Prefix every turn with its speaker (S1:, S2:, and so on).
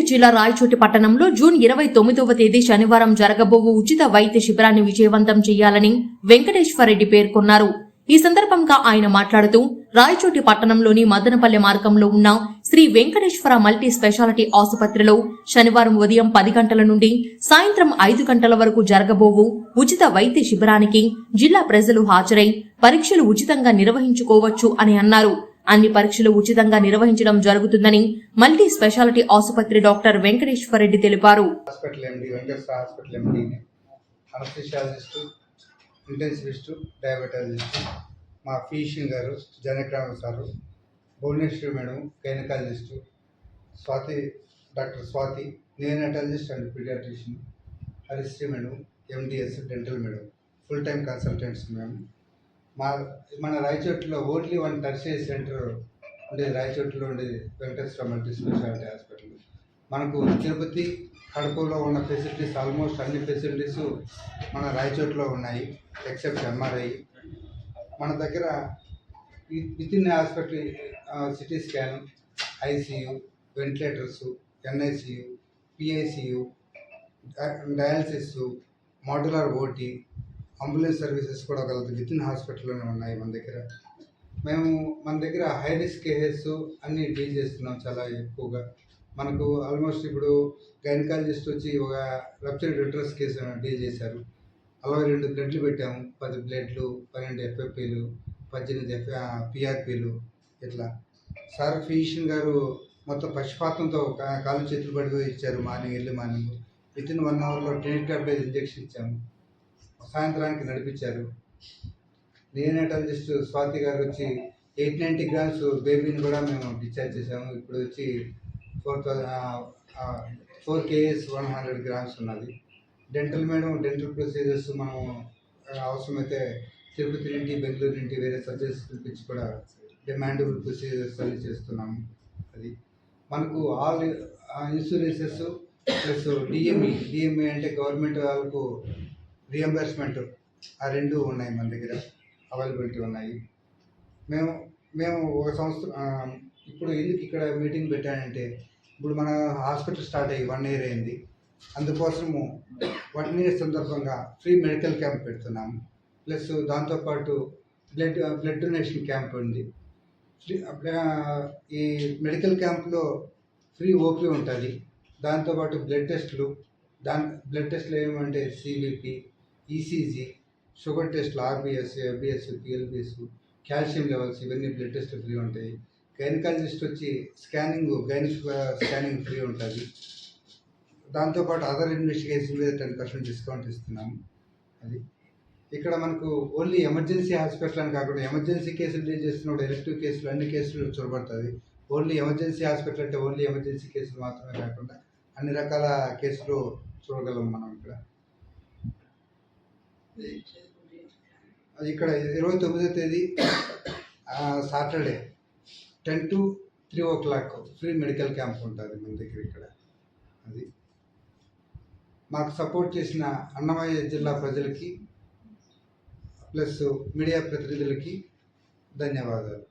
S1: జిల్లా రాయచోటి పట్టణంలో జూన్ ఇరవై తొమ్మిదవ తేదీ శనివారం జరగబోవు ఉచిత వైద్య శిబిరాన్ని విజయవంతం చేయాలని వెంకటేశ్వరరెడ్డి పేర్కొన్నారు. ఈ సందర్భంగా ఆయన మాట్లాడుతూ రాయచోటి పట్టణంలోని మదనపల్లె మార్గంలో ఉన్న శ్రీ వెంకటేశ్వర మల్టీ స్పెషాలిటీ ఆసుపత్రిలో శనివారం ఉదయం పది గంటల నుండి సాయంత్రం ఐదు గంటల వరకు జరగబోవు ఉచిత వైద్య శిబిరానికి జిల్లా ప్రజలు హాజరై పరీక్షలు ఉచితంగా నిర్వహించుకోవచ్చు అని అన్నారు. అన్ని పరీక్షలు ఉచితంగా నిర్వహించడం జరుగుతుందని మల్టీ స్పెషాలిటీ ఆసుపత్రి డాక్టర్ తెలిపారు.
S2: హాస్పిటల్ వెంకటేశ్వర హాస్పిటల్ తెలిపారు అనస్థిషియాలజిస్టు ఇంటెన్సివిస్టు మా ఫిజిషియన్ గారు జనక్రామ sir Bhuvaneswari madam gynaecologist Swathi doctor Swathi neonatologist and paediatrician Harisri madam MDS dental madam full time consultants మేము మా మన రాయచోటిలో ఓన్లీ వన్ టర్షియరీ సెంటర్ ఉండేది రాయచోటిలో ఉండేది వెంకటేశ్వర మల్టీ స్పెషాలిటీ హాస్పిటల్. మనకు తిరుపతి కడపలో ఉన్న ఫెసిలిటీస్ ఆల్మోస్ట్ అన్ని ఫెసిలిటీస్ మన రాయచోటిలో ఉన్నాయి ఎక్సెప్ట్ ఎంఆర్ఐ. మన దగ్గర within hospital CT scan ICU ventilators NICU PICU dialysis modular OT ambulance services కూడా కలదు విత్ ఇన్ హాస్పిటల్లోనే ఉన్నాయి మన దగ్గర. మేము మన దగ్గర హై రిస్క్ కేసెస్ అన్నీ డీల్ చేస్తున్నాం చాలా ఎక్కువగా. మనకు ఆల్మోస్ట్ ఇప్పుడు గైనకాలజిస్ట్ వచ్చి ఒక రప్చర్ రిట్రస్ కేసు డీల్ చేశారు. అరవై రెండు బ్లడ్లు పెట్టాము. పది బ్లడ్లు పన్నెండు ఎఫ్ఎఫ్పీలు పద్దెనిమిది ఎఫ్ పిఆర్పీలు ఇట్లా. సార్ ఫిజిషియన్ గారు మొత్తం పక్షపాతంతో కాలు చేతులు పడిపోయి ఇచ్చారు morning early morning. Within one అవర్లో టెనిటాబ్లెట్ ఇంజెక్షన్ ఇచ్చాము. సాయంత్రానికి నడిపించారు. నియోనటాలజిస్ట్ స్వాతి గారు వచ్చి ఎయిట్ నైంటీ గ్రామ్స్ బేబీని కూడా మేము డిశ్చార్జ్ చేసాము ఇప్పుడు వచ్చి ఫోర్ థౌసండ్ ఫోర్ కేఎస్ వన్ హండ్రెడ్ గ్రామ్స్ ఉన్నది. డెంటల్ మేడం డెంటల్ ప్రొసీజర్స్ మనం అవసరమైతే తిరుపతి నుండి బెంగళూరు నుండి వేరే సర్జరీస్ పిలిపించి కూడా డిమాండబుల్ ప్రొసీజర్స్ అన్ని చేస్తున్నాము అది. మనకు all insurances plus DME DME అంటే గవర్నమెంట్ వాళ్ళకు రియంబర్స్మెంట్ ఆ రెండు ఉన్నాయి మన దగ్గర. అవైలబిలిటీ ఉన్నాయి. మేము మేము ఒక సంవత్సరం ఇప్పుడు ఎందుకు ఇక్కడ మీటింగ్ పెట్టానంటే ఇప్పుడు మన హాస్పిటల్ స్టార్ట్ అయ్యి వన్ ఇయర్ అయింది. అందుకోసము వన్ ఇయర్ సందర్భంగా ఫ్రీ మెడికల్ క్యాంప్ పెడుతున్నాము ప్లస్ దాంతోపాటు బ్లడ్ బ్లడ్ డొనేషన్ క్యాంప్ ఉంది. ఫ్రీ ఈ మెడికల్ క్యాంప్లో ఫ్రీ ఓపీ ఉంటుంది. దాంతోపాటు బ్లడ్ టెస్ట్లు దాని బ్లడ్ టెస్ట్లు ఏమంటే సిబిపి ఈసీజీ షుగర్ టెస్ట్లు RBS ABS PLBS calcium levels ఇవన్నీ బ్లడ్ టెస్ట్లు ఫ్రీ ఉంటాయి. గైనకాలజిస్ట్ వచ్చి స్కానింగ్ గైనిష్ స్కానింగ్ ఫ్రీ ఉంటుంది. దాంతోపాటు అదర్ ఇన్వెస్టిగేషన్ మీద టెన్ పర్సెంట్ డిస్కౌంట్ ఇస్తున్నాము అది. ఇక్కడ మనకు ఓన్లీ ఎమర్జెన్సీ హాస్పిటల్ అని కాకుండా ఎమర్జెన్సీ కేసులు డీల్ చేస్తున్నప్పుడు ఎలక్టివ్ కేసులు అన్ని కేసులు చూడబడుతుంది ఓన్లీ ఎమర్జెన్సీ హాస్పిటల్ అంటే ఓన్లీ ఎమర్జెన్సీ కేసులు మాత్రమే కాకుండా అన్ని రకాల కేసులు చూడగలం మనం ఇక్కడ. అది ఇక్కడ ఇరవై తొమ్మిదో తేదీ Saturday ten to three o'clock free medical camp ఉంటుంది మన దగ్గర ఇక్కడ. అది మాకు సపోర్ట్ చేసిన అన్నమయ్య జిల్లా ప్రజలకి ప్లస్ మీడియా ప్రతినిధులకి ధన్యవాదాలు.